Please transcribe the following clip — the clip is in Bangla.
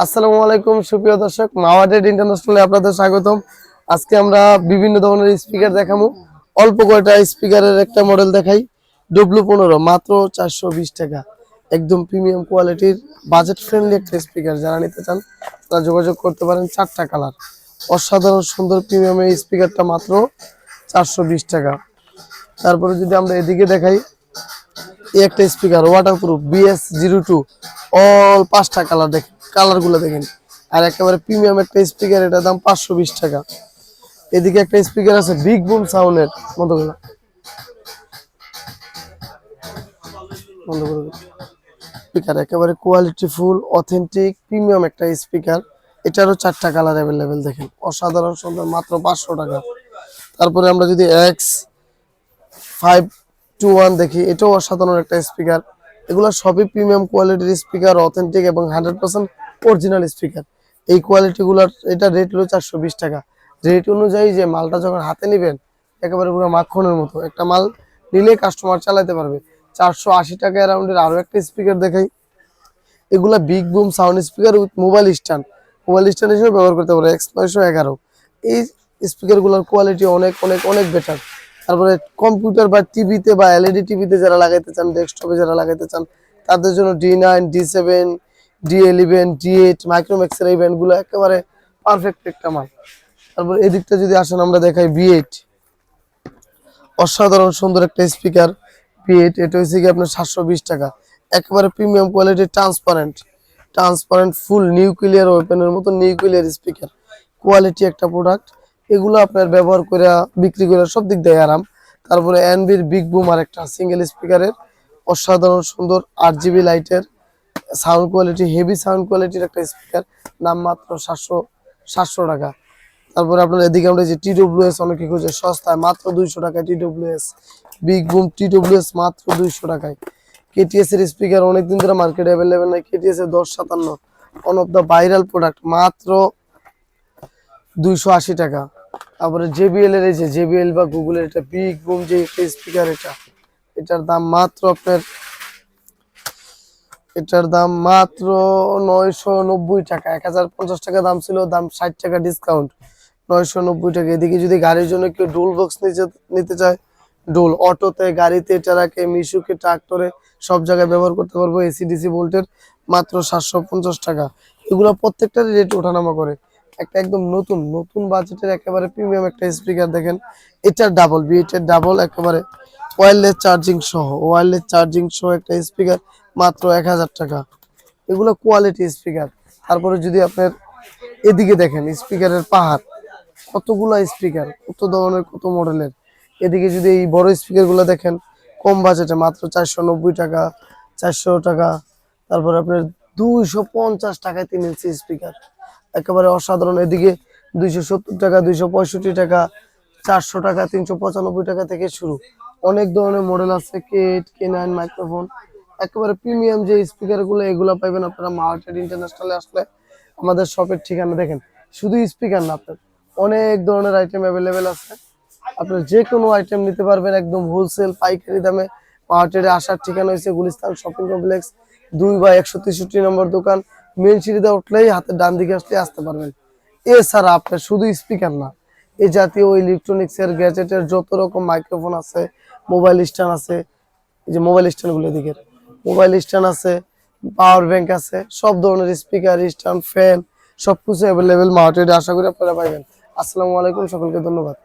আসসালামু আলাইকুম, সুপ্রিয় দর্শক। মাওয়াটেড ইন্টারন্যাশনালে আপনাদের স্বাগতম। আজকে আমরা বিভিন্ন ধরনের স্পিকার দেখাবো। অল্প কয়টা স্পিকারের একটা মডেল দেখাই। ডব্লু পনেরো, মাত্র চারশো বিশ টাকা। একদম প্রিমিয়াম কোয়ালিটির, বাজেট ফ্রেন্ডলি একটা স্পিকার। যারা নিতে চান, তারা যোগাযোগ করতে পারেন চারটা কালার। অসাধারণ সুন্দর প্রিমিয়াম এই স্পিকারটা মাত্র চারশো বিশ টাকা। তারপরে যদি আমরা এদিকে দেখাই এই একটা speaker water waterproof BS zero two all পাঁচটা কালার দেখেন কালারগুলো দেখেন। আর একেবারে প্রিমিয়াম একটা স্পিকার এটার দাম পাঁচশো বিশ টাকা। এদিকে একটা স্পিকার আছে বিগ বুম সাউন্ডের মতো করে বন্ধ করে স্পিকার একেবারে কোয়ালিটি ফুল অথেন্টিক প্রিমিয়াম একটা স্পিকার এটারও চারটা কালার অ্যাভেলেবেল দেখেন। অসাধারণ সুন্দর, মাত্র পাঁচশো টাকা। তারপরে আমরা যদি এক্স ফাইভ টু ওয়ান দেখি, এটাও অসাধারণ একটা স্পিকার এগুলো সবই প্রিমিয়াম কোয়ালিটির স্পিকার অথেন্টিক এবং হান্ড্রেড পার্সেন্ট অরিজিনাল স্পিকার এই কোয়ালিটিগুলোর এটা রেট হলো চারশো বিশ টাকা। রেট অনুযায়ী যে মালটা যখন হাতে নেবেন, একেবারে পুরো মাখনের মতো। একটা মাল নিলে কাস্টমার চালাতে পারবে। চারশো আশি টাকা অ্যারাউন্ডের আরও একটা স্পিকার দেখাই। এগুলা big boom sound speaker with mobile stand mobile stand হিসেবে ব্যবহার করতে পারে এক্স নয়শো এগারো। এই স্পিকারগুলোর কোয়ালিটি অনেক অনেক অনেক বেটার তারপরে কম্পিউটার বা টিভিতে বা এলইডি টিভিতে যারা লাগাইতে চান, ডেস্কটপে যারা লাগাইতে চান, তাদের জন্য D nine D seven D eleven D eight মাইক্রোম্যাক্সের এই ব্যান্ডগুলো একেবারে পারফেক্ট একটা মাল। তারপর এদিকটা যদি আসেন, আমরা দেখাই বি এইট অসাধারণ সুন্দর একটা স্পিকার বি এইট এটা হচ্ছে কি আপনার সাতশো বিশ টাকা। একেবারে প্রিমিয়াম কোয়ালিটির ট্রান্সপারেন্ট ট্রান্সপারেন্ট ফুল নিউক্লিয়ার ওয়েপেনের মতো নিউক্লিয়ার স্পিকার কোয়ালিটি একটা প্রোডাক্ট এগুলো আপনার ব্যবহার করে বিক্রি করে সব দিক দিয়ে আরাম। তারপরে এনবির বিগ বুম আর একটা সিঙ্গেল স্পিকারের অসাধারণ সুন্দর আট জিবি লাইটের সাউন্ড কোয়ালিটি হেভি সাউন্ড কোয়ালিটির একটা স্পিকার নাম মাত্র সাতশো সাতশো টাকা। তারপরে আপনার এদিকে আমরা যে টিডব্লিউএস অনেকে খুঁজে, সস্তায় মাত্র দুইশো টাকায় টিডব্লিউএস বিগ বুম টিডব্লিউএস মাত্র দুইশো টাকায়। কেটিএস এর স্পিকার অনেকদিন ধরে মার্কেটে অ্যাভেলেবেল নাই কেটিএস এর দশ সাতান্ন। On off the viral product মাত্র দুইশো আশি টাকা। তারপরে জেবিএল এর এই যে জেবিএল বা গুগলের এটা বিগ বুম যে স্পিকার এটা, এটার দাম মাত্র আপনার, এটার দাম মাত্র নয়শো নব্বই টাকা, এক হাজার পঞ্চাশ টাকা দাম ছিল, দাম ষাট টাকা ডিসকাউন্ট নয়শো নব্বই টাকা। এদিকে যদি গাড়ির জন্য কেউ ডোল বক্স নিতে নিতে চায় ডোল অটোতে, গাড়িতে, ট্রাকে, মিশুকে ট্রাক্টরে সব জায়গায় ব্যবহার করতে পারব এসি ডিসি ভোল্টের মাত্র সাতশো পঞ্চাশ টাকা। এগুলো প্রত্যেকটারই রেট ওঠানামা করে। একটা একদম নতুন নতুন বাজেটের একেবারে প্রিমিয়াম একটা স্পিকার দেখেন। এটার ডাবল বিএটের ডাবল একেবারে ওয়্যারলেস চার্জিং সহ ওয়্যারলেস চার্জিং সহ একটা স্পিকার মাত্র এক হাজার টাকা। এগুলো কোয়ালিটি স্পিকার তারপরে যদি আপনার এদিকে দেখেন স্পিকারের পাহাড়, কতগুলো স্পিকার কত ধরনের, কত মডেলের এদিকে যদি এই বড় স্পিকারগুলো দেখেন, কম বাজেটে মাত্র চারশো নব্বই টাকা, চারশো টাকা। তারপর আপনার দুইশো পঞ্চাশ টাকায় তিন ইঞ্চি স্পিকার একেবারে অসাধারণ। এদিকে দুইশো সত্তর টাকা, দুইশো পঁয়ষট্টি টাকা, চারশো টাকা, তিনশো পঁচানব্বই টাকা থেকে শুরু। অনেক ধরনের মডেল আছে কেট কে নাইন মাইক্রোফোন একেবারে প্রিমিয়াম যে স্পিকারগুলো এগুলো পাইবেন আপনারা মার্কেট ইন্টারন্যাশনালে আসলে আমাদের শপের ঠিকানা দেখেন। শুধু স্পিকার না, আপনার অনেক ধরনের আইটেম অ্যাভেলেবেল আছে। আপনার যে কোনো আইটেম নিতে পারবেন একদম হোলসেল পাইকারি দামে। মার্কেটে আসার ঠিকানা হয়েছে গুলিস্তান শপিং কমপ্লেক্স দুই বা একশো তেষট্টি নম্বর দোকান। মেন সিঁড়িতে উঠলেই হাতের ডান দিকে আসলে আসতে পারবেন। এছাড়া আপনার শুধু স্পিকার না, এই জাতীয় ইলেকট্রনিক্স এর গ্যাজেটের যত রকম মাইক্রোফোন আছে মোবাইল স্ট্যান্ড আছে, এই যে মোবাইল স্ট্যান্ডগুলো এদিকে মোবাইল স্ট্যান্ড আছে পাওয়ার ব্যাংক আছে, সব ধরনের স্পিকার স্ট্যান্ড ফ্যান সবকিছু অ্যাভেলেবেল মার্কেটে আশা করি আপনারা পাইবেন। আসসালামু আলাইকুম, সকলকে ধন্যবাদ।